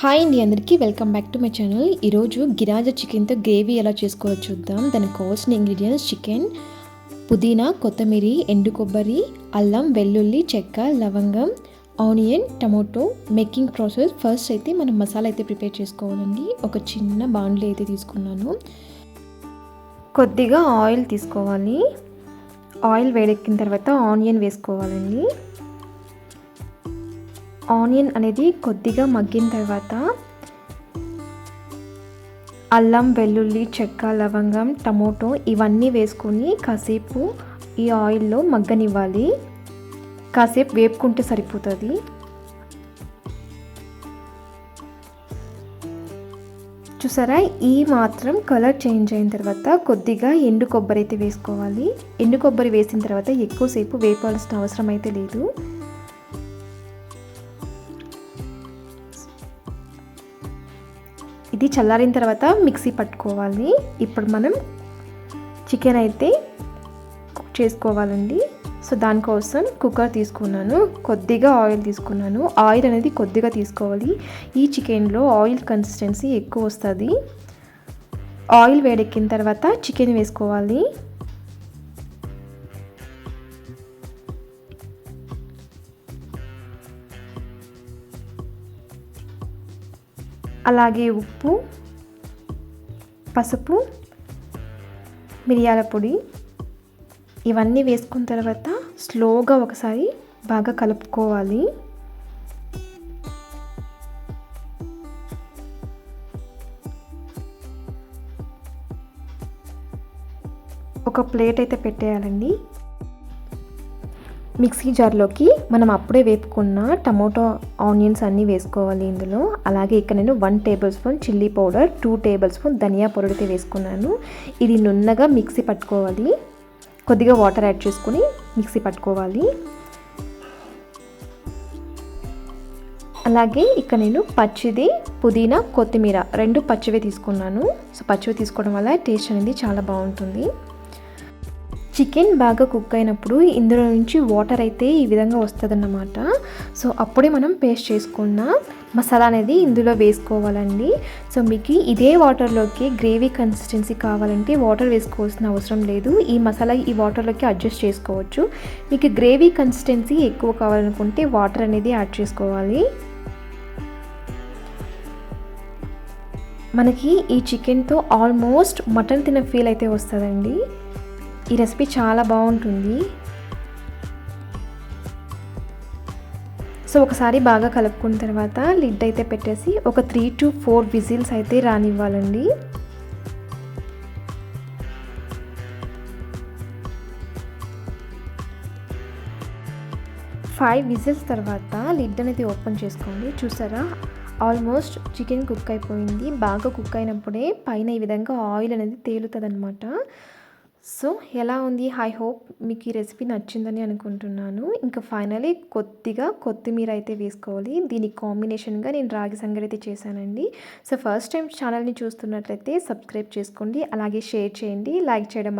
Hi అండి అందరికీ welcome back to my channel. ఈరోజు గిరాజా చికెన్తో గ్రేవీ ఎలా చేసుకోవాలో చూద్దాం. దానికి కావాల్సిన ఇంగ్రీడియంట్స్ చికెన్ పుదీనా కొత్తిమీర ఎండు కొబ్బరి అల్లం వెల్లుల్లి చెక్క లవంగం onion tomato making process. First అయితే మనం మసాలా అయితే ప్రిపేర్ చేసుకోవాలండి. ఒక చిన్న బాండ్లీ అయితే తీసుకున్నాను. కొద్దిగా ఆయిల్ తీసుకోవాలి. ఆయిల్ వేడెక్కిన తర్వాత ఆనియన్ వేసుకోవాలండి. ఆనియన్ అనేది కొద్దిగా మగ్గిన తర్వాత అల్లం వెల్లుల్లి చెక్క లవంగం టమోటో ఇవన్నీ వేసుకొని కాసేపు ఈ ఆయిల్లో మగ్గనివ్వాలి. కాసేపు వేపుకుంటే సరిపోతుంది. చూసారా? ఈ మాత్రం కలర్ చేంజ్ అయిన తర్వాత కొద్దిగా ఎండు కొబ్బరి అయితే వేసుకోవాలి. ఎండు కొబ్బరి వేసిన తర్వాత ఎక్కువసేపు వేపాల్సిన అవసరం అయితే లేదు. ఇది చల్లారిన తర్వాత మిక్సీ పట్టుకోవాలి. ఇప్పుడు మనం చికెన్ అయితే కుక్ చేసుకోవాలండి. సో దానికోసం కుక్కర్ తీసుకున్నాను. కొద్దిగా ఆయిల్ తీసుకున్నాను. ఆయిల్ అనేది కొద్దిగా తీసుకోవాలి. ఈ చికెన్లో ఆయిల్ కన్సిస్టెన్సీ ఎక్కువ వస్తుంది. ఆయిల్ వేడెక్కిన తర్వాత చికెన్ వేసుకోవాలి. అలాగే ఉప్పు పసుపు మిరియాల పొడి ఇవన్నీ వేసుకున్న తర్వాత స్లోగా ఒకసారి బాగా కలుపుకోవాలి. ఒక ప్లేట్ అయితే పెట్టేయాలండి. మిక్సీ జార్లోకి మనం అప్పుడే వేపుకున్న టమోటో ఆనియన్స్ అన్నీ వేసుకోవాలి ఇందులో. అలాగే ఇక్కడ నేను one tablespoon chilli powder two tablespoon ధనియా పౌడర్ అయితే వేసుకున్నాను. ఇది నున్నగా మిక్సీ పట్టుకోవాలి. కొద్దిగా వాటర్ యాడ్ చేసుకుని మిక్సీ పట్టుకోవాలి. అలాగే ఇక్కడ నేను పచ్చిది పుదీనా కొత్తిమీర రెండు పచ్చివే తీసుకున్నాను. సో పచ్చివి తీసుకోవడం వల్ల టేస్ట్ అనేది చాలా బాగుంటుంది. చికెన్ బాగా కుక్ అయినప్పుడు ఇందులో నుంచి వాటర్ అయితే ఈ విధంగా వస్తుందన్నమాట. సో అప్పుడే మనం పేస్ట్ చేసుకున్న మసాలా అనేది ఇందులో వేసుకోవాలండి. సో మీకు ఇదే వాటర్లోకి గ్రేవీ కన్సిస్టెన్సీ కావాలంటే వాటర్ వేసుకోవాల్సిన అవసరం లేదు. ఈ మసాలా ఈ వాటర్లోకి అడ్జస్ట్ చేసుకోవచ్చు. మీకు గ్రేవీ కన్సిస్టెన్సీ ఎక్కువ కావాలనుకుంటే వాటర్ అనేది యాడ్ చేసుకోవాలి. మనకి ఈ చికెన్తో ఆల్మోస్ట్ మటన్ తిన ఫీల్ అయితే వస్తుందండి. ఈ రెసిపీ చాలా బాగుంటుంది. సో ఒకసారి బాగా కలుపుకున్న తర్వాత లిడ్ అయితే పెట్టేసి ఒక త్రీ టు ఫోర్ విజిల్స్ అయితే రానివ్వాలండి. ఫైవ్ విజిల్స్ తర్వాత లిడ్ అనేది ఓపెన్ చేసుకోండి. చూసారా? ఆల్మోస్ట్ చికెన్ కుక్ అయిపోయింది. బాగా కుక్ అయినప్పుడే పైన ఈ విధంగా ఆయిల్ అనేది తేలుతుంది అనమాట సో ఎలా ఉంది? ఐ హోప్ మీకు ఈ రెసిపీ నచ్చిందని అనుకుంటున్నాను. ఇంకా ఫైనలీ కొద్దిగా కొత్తిమీర అయితే వేసుకోవాలి. దీని కాంబినేషన్గా నేను రాగి సంగడి అయితే చేశానండి. సో ఫస్ట్ టైం ఛానల్ని చూస్తున్నట్లయితే సబ్స్క్రైబ్ చేసుకోండి. అలాగే షేర్ చేయండి. లైక్ చేయడం